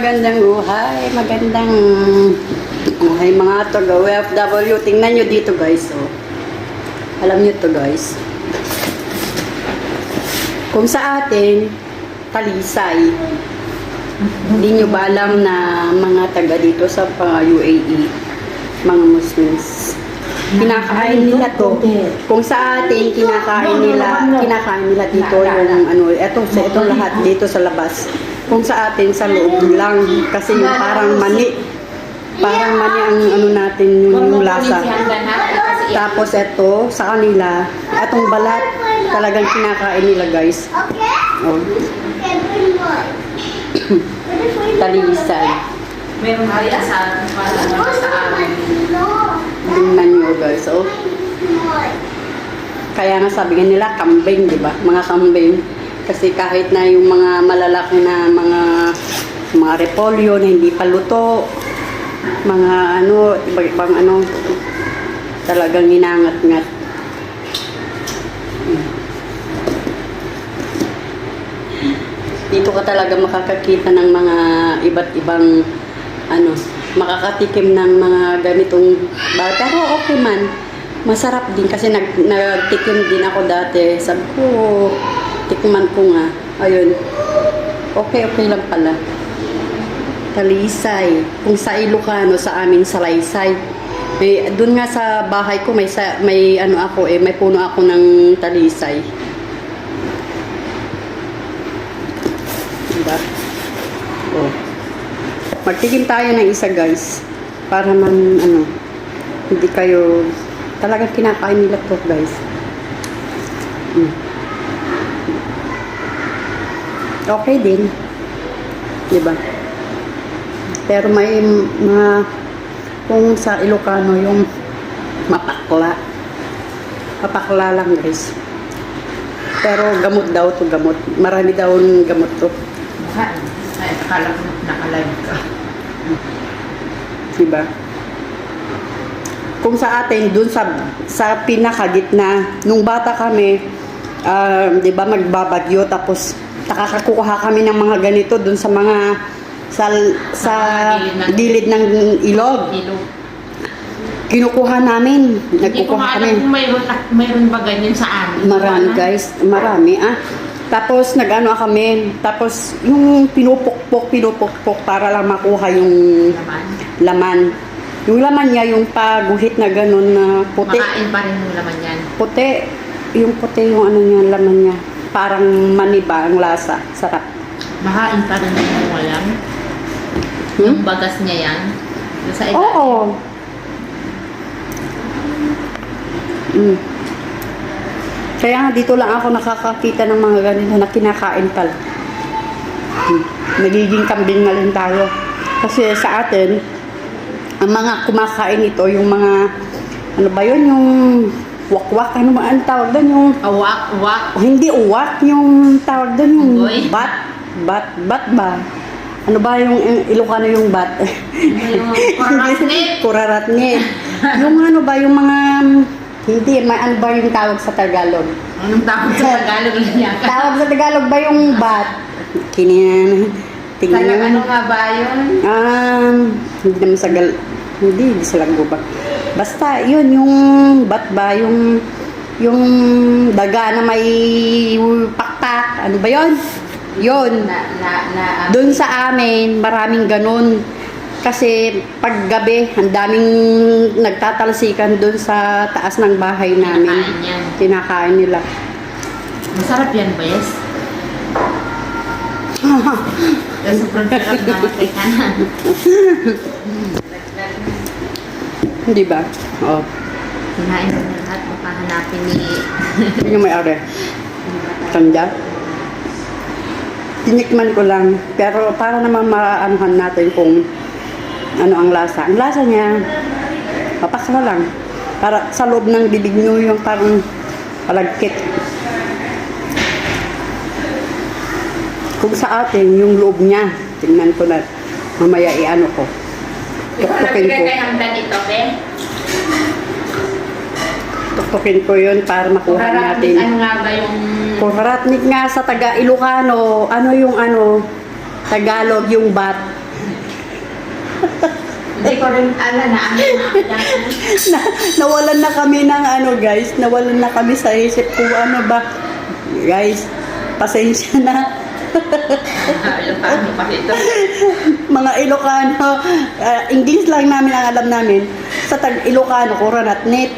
magandang buhay, magandang buhay mga taga OFW. Tingnan nyo dito guys, oh. Alam nyo to guys. Kung sa atin, talisay. Hindi nyo ba alam na mga taga dito sa mga UAE, mga Muslims, kinakain nila to. Kung sa atin, kinakain nila, kinakain nila dito yung ano, eto, sa ito lahat dito sa labas. Kung sa atin, sa loob lang. Kasi yung parang mani, parang mani ang ano natin, yung, yung lasa. Tapos eto, sa kanila, etong balat, talagang kinakain nila guys. Oh, talisay. Meron rin sa para sa amin. Tingnan guys, oh. Kaya nga sabi nga nila, kambing, di ba? Mga kambing. Kasi kahit na yung mga malalaki na mga mga repolyo na hindi pa luto, mga ano, iba-ibang ano, talagang inangat-ngat. Dito ka talaga makakakita ng mga iba't ibang ano, makakatikim ng mga ganitong ba pero okay man. Masarap din kasi nag, nagtikim din ako dati. Sabi ko, tikman ko nga. Ayun. Okay, okay lang pala. Talisay. Kung sa Ilocano, sa amin salaysay. May, doon nga sa bahay ko, may, sa, may ano ako eh, may puno ako ng talisay. Diba? Oh. Magtikim tayo ng isa guys. Para man ano, hindi kayo talagang kinakain nila to guys. Mm. Okay din. Diba? Pero may mga kung sa Ilocano yung mapakla. Mapakla lang guys. Pero gamot daw to gamot. Marami daw gamot to. Ay, akala ko nakalive ka. Diba? Kung sa atin, dun sa, sa pinakagitna, nung bata kami, ah, di ba, magbabagyo, tapos nakakakuha kami ng mga ganito dun sa mga, sa, sa gilid ng ilog. Ilo. Kinukuha namin. Hindi ko Nagkukuha kami. alam kung mayroon, mayroon ba ganyan sa amin. Marami guys, marami ah. Tapos nag-ano kami, tapos yung pinupukpok, pinupukpok para lang makuha yung Naman. laman. Yung laman niya, yung paguhit na ganun na puti. Makain pa rin yung laman yan. Puti. Yung puti yung ano niya, laman niya. Parang maniba ang lasa. Sarap. Makain pa rin yung walang. Hmm? Yung bagas niya yan. Sa ilalim. Oo. Mm. Kaya dito lang ako nakakakita ng mga ganito na kinakain pala. Nagiging kambing na rin tayo. Kasi sa atin, ang mga kumakain ito, yung mga, ano ba yun, yung wakwak, ano ba ang tawag doon, yung, Awak, awak. oh, hindi uwak, yung tawag doon, yung Unggoy? bat, bat, bat ba? Ano ba yung yung Ilocano yung bat? Yung kuraratnit. Kuraratnit. yung ano ba, yung mga, hindi, may ano ba yung tawag sa Tagalog? Anong tawag sa Tagalog yan? Tawag sa Tagalog ba yung bat? Kiniyan, tingnan Talag ano nga ba yun? Um, hindi naman sa gal... Hindi, hindi sila gubak. Basta, yun, yung bat ba, yung yung daga na may pakpak. Ano ba yun? Yun. Na, na, na, Doon sa amin, maraming ganun. Kasi pag gabi, ang daming nagtatalsikan doon sa taas ng bahay namin. Kinakain yan. Kinakain nila. Masarap yan ba, yes? Kasi sobrang sarap na matay ka na. Hindi ba? Oo. Kinain mo na lahat, makahanapin ni... Yun yung may are. Tanda. Tinikman ko lang. Pero para naman maanuhan natin kung ano ang lasa. Ang lasa niya, papakla lang. Para sa loob ng bibig nyo yung parang palagkit. Kung sa atin, yung loob niya, tingnan ko na, mamaya i-ano ko. Tuktukin ko. Tuktukin ko yun para makuha natin. ano nga ba yung... Kuharatnik nga sa taga Ilocano, ano yung ano, Tagalog yung bat. Hindi ko rin alam na ano na. na, nawalan na kami ng ano guys, nawalan na kami sa isip ko ano ba. Guys, pasensya na. Pa ito? Mga Ilocano, ah, English lang namin ang alam namin. Sa tag Ilocano, koronatnit.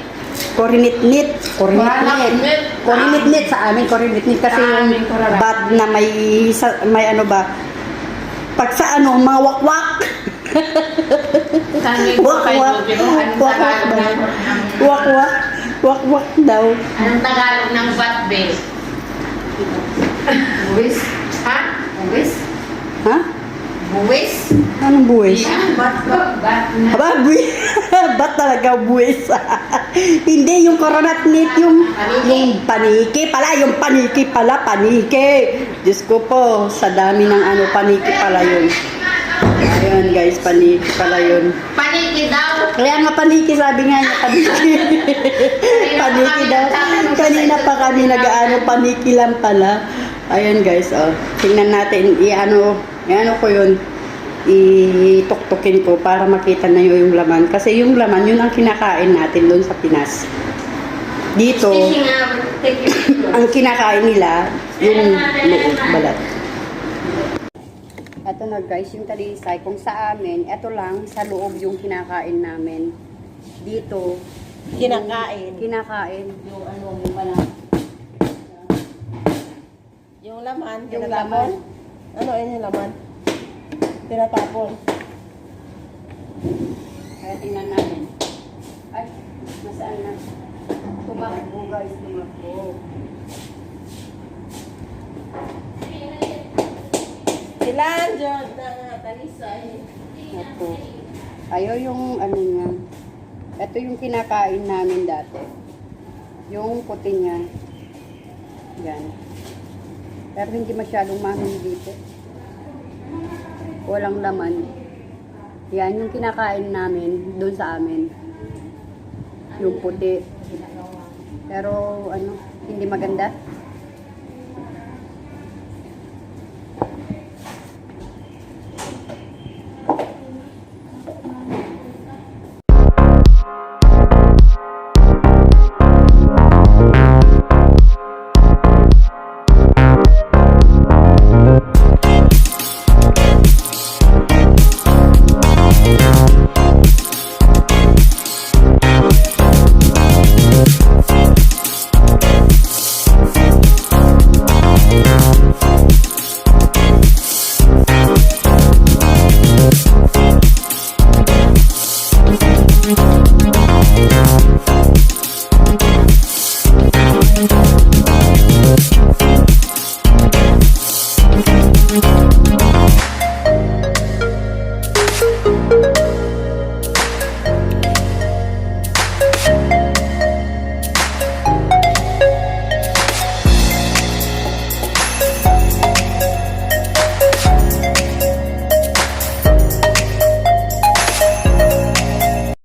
Korinitnit. Korinitnit. Korinitnit. Sa amin, korinitnit kasi yung bat na may, sa, may ano ba, pag sa ano, mga wakwak. Kung anong Wak-wak Tagalog ba? ng Wakwak. Wakwak daw. Anong Tagalog ng batbe? Buwis? Ha? Buwis? Ha? Buwis? Anong buwis? Bat ba? Bat na. Aba, buwis. Ba't talaga buwis? Hindi, yung koronatnit, yung, Paniki. yung paniki pala, yung paniki pala, paniki. Diyos ko po, sa dami ng ano, paniki pala yun. Ayun guys, paniki pala yun. Paniki daw. Kaya nga paniki, sabi nga niya, paniki. paniki daw. Kanina pa kami nag-ano, paniki lang pala. Ayun guys, oh. Tingnan natin, i-ano, i-ano ko yun. Ituktukin ko para makita na yun yung laman. Kasi yung laman, yun ang kinakain natin doon sa Pinas. Dito, ang kinakain nila, yung loob, balat. Ito na guys, yung talisay. Kung sa amin, ito lang, sa loob yung kinakain namin. Dito, Kinakain. kinakain yung ano, yung balat. Yung laman, Yung laman. Ano yun yung laman? Tinatapon. Kaya tingnan natin. Ay, nasaan na? Tumakbo guys, tumakbo. Ilan dyan na talisay? Ito. Ayaw yung ano niya. Ito yung kinakain namin dati. Yung puti niya. Yan. Pero hindi masyadong mamin dito. Walang laman. Yan yung kinakain namin doon sa amin. Yung puti. Pero ano, hindi maganda.